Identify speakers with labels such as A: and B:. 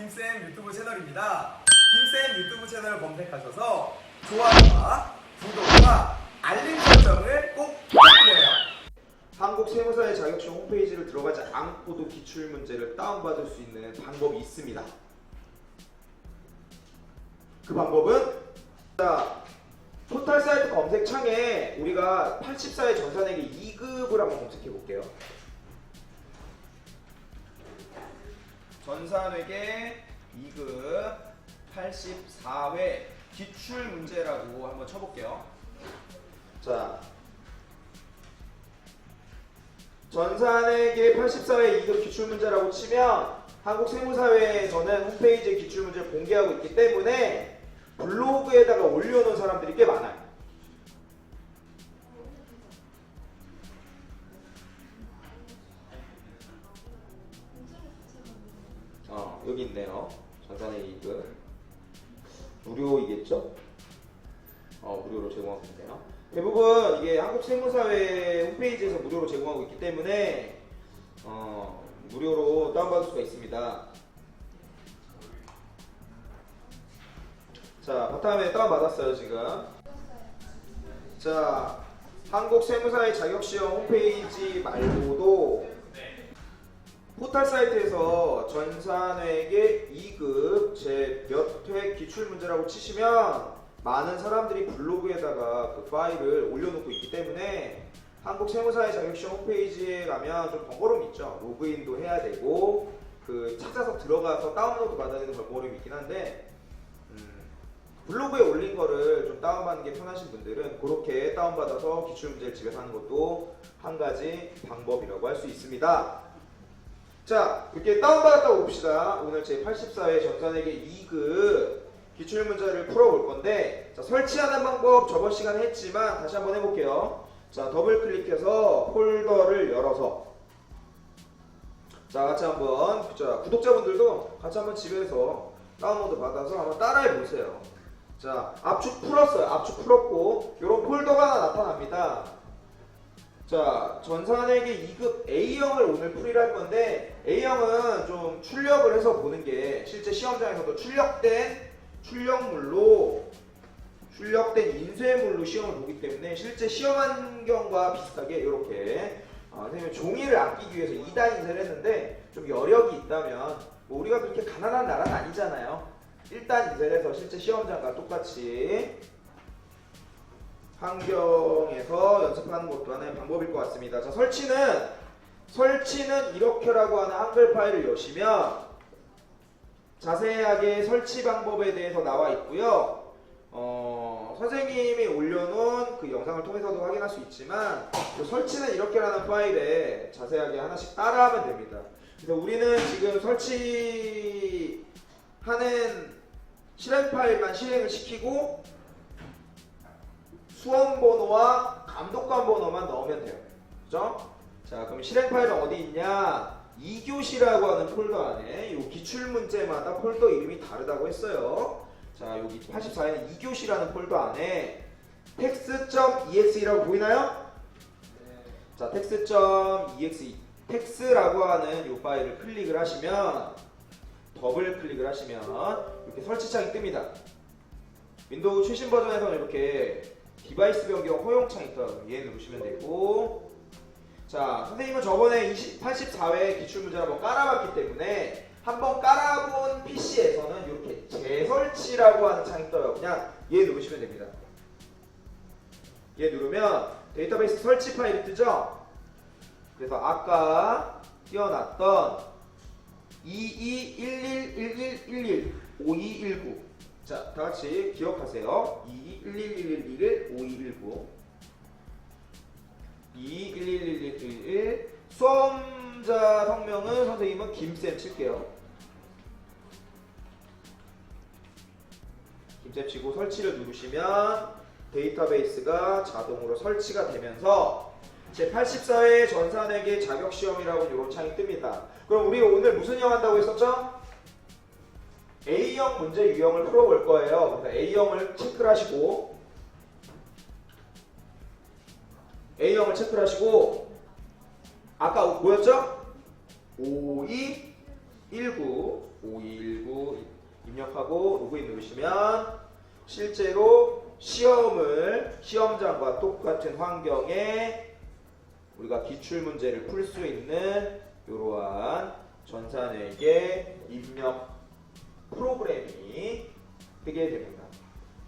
A: 김쌤 유튜브 채널입니다. 김쌤 유튜브 채널 검색하셔서 좋아요와 구독과 알림 설정을 꼭 부탁드려요.
B: 한국 세무사의 자격증 홈페이지를 들어가지 않고도 기출 문제를 다운받을 수 있는 방법이 있습니다. 그 방법은 자 포털 사이트 검색창에 우리가 84회 전산에게 2급을 한번 검색해 볼게요. 전산회계 2급 84회 기출 문제라고 한번 쳐볼게요. 자, 전산회계 84회 2급 기출 문제라고 치면 한국 세무사회에서는 홈페이지에 기출 문제를 공개하고 있기 때문에 블로그에다가 올려놓은 사람들이 꽤 많아요. 여기 있네요. 전산회계 2급. 무료이겠죠? 어, 무료로 제공하고 있네요. 대부분 이게 한국세무사회 홈페이지에서 무료로 제공하고 있기 때문에 어, 무료로 다운받을 수가 있습니다. 자, 바탕에 다운받았어요, 지금. 자, 한국세무사회 자격시험 홈페이지 말고도 포털 사이트에서 전산회계 2급 제 몇 회 기출 문제라고 치시면 많은 사람들이 블로그에다가 그 파일을 올려놓고 있기 때문에 한국 세무사의 자격시험 홈페이지에 가면 좀 번거로움이 있죠. 로그인도 해야 되고 그 찾아서 들어가서 다운로드 받아야 되는 번거로움이 있긴 한데 음, 블로그에 올린 거를 좀 다운받는 게 편하신 분들은 그렇게 다운받아서 기출 문제를 집에서 하는 것도 한 가지 방법이라고 할 수 있습니다. 자, 이렇게 다운받았다고 봅시다. 오늘 제 84회 전산에게 2급 기출문제를 풀어볼 건데 자, 설치하는 방법 저번 시간에 했지만 다시 한번 해볼게요. 자, 더블 클릭해서 폴더를 열어서 자, 같이 한번 자, 구독자분들도 같이 한번 집에서 다운로드 받아서 한번 따라해 보세요. 자, 압축 풀었어요. 압축 풀었고 이런 폴더가 하나 나타납니다. 자, 전산에게 2급 A형을 오늘 풀이를 할 건데 A형은 좀 출력을 해서 보는 게 실제 시험장에서도 출력된 출력물로 출력된 인쇄물로 시험을 보기 때문에 실제 시험 환경과 비슷하게 이렇게 아, 선생님이 종이를 아끼기 위해서 2단 인쇄를 했는데 좀 여력이 있다면 뭐 우리가 그렇게 가난한 나라는 아니잖아요. 1단 인쇄를 해서 실제 시험장과 똑같이 환경에서 연습하는 것도 하나의 방법일 것 같습니다. 자, 설치는 설치는 이렇게라고 하는 한글 파일을 여시면 자세하게 설치 방법에 대해서 나와 있고요. 어, 선생님이 올려놓은 그 영상을 통해서도 확인할 수 있지만 그 설치는 이렇게라는 파일에 자세하게 하나씩 따라하면 됩니다. 그래서 우리는 지금 설치하는 실행 파일만 실행을 시키고 수험 번호와 감독관 번호만 넣으면 돼요. 그죠? 자, 그럼 실행 파일은 어디 있냐? 2교시라고 하는 폴더 안에 이 기출 문제마다 폴더 이름이 다르다고 했어요. 자, 여기 84에는 2교시라는 폴더 안에 text.exe라고 보이나요? 자, text.exe text라고 하는 이 파일을 클릭을 하시면 더블 클릭을 하시면 이렇게 설치창이 뜹니다. 윈도우 최신 버전에서는 이렇게 디바이스 변경 허용창이 떠요. 얘 누르시면 되고 자 선생님은 저번에 20, 84회 기출문제를 한번 깔아봤기 때문에 한번 깔아본 PC에서는 이렇게 재설치라고 하는 창이 떠요. 그냥 얘 누르시면 됩니다. 얘 누르면 데이터베이스 설치 파일이 뜨죠? 그래서 아까 띄워놨던 22111111 5219 자, 다 같이 기억하세요. 2211115219 2111111 수험자 성명은 선생님은 김쌤 칠게요. 김쌤 치고 설치를 누르시면 데이터베이스가 자동으로 설치가 되면서 제 84회 전산회계 자격시험이라고 이런 창이 뜹니다. 그럼 우리 오늘 무슨 형 한다고 했었죠? A형 문제 유형을 풀어볼 거예요. 그래서 A형을 체크를 하시고 A형을 체크를 하시고 아까 뭐였죠? 5, 2, 19 5219 입력하고 로그인 누르시면 실제로 시험을 시험장과 똑같은 환경에 우리가 기출 문제를 풀 수 있는 이러한 전산에게 입력 프로그램이 뜨게 됩니다.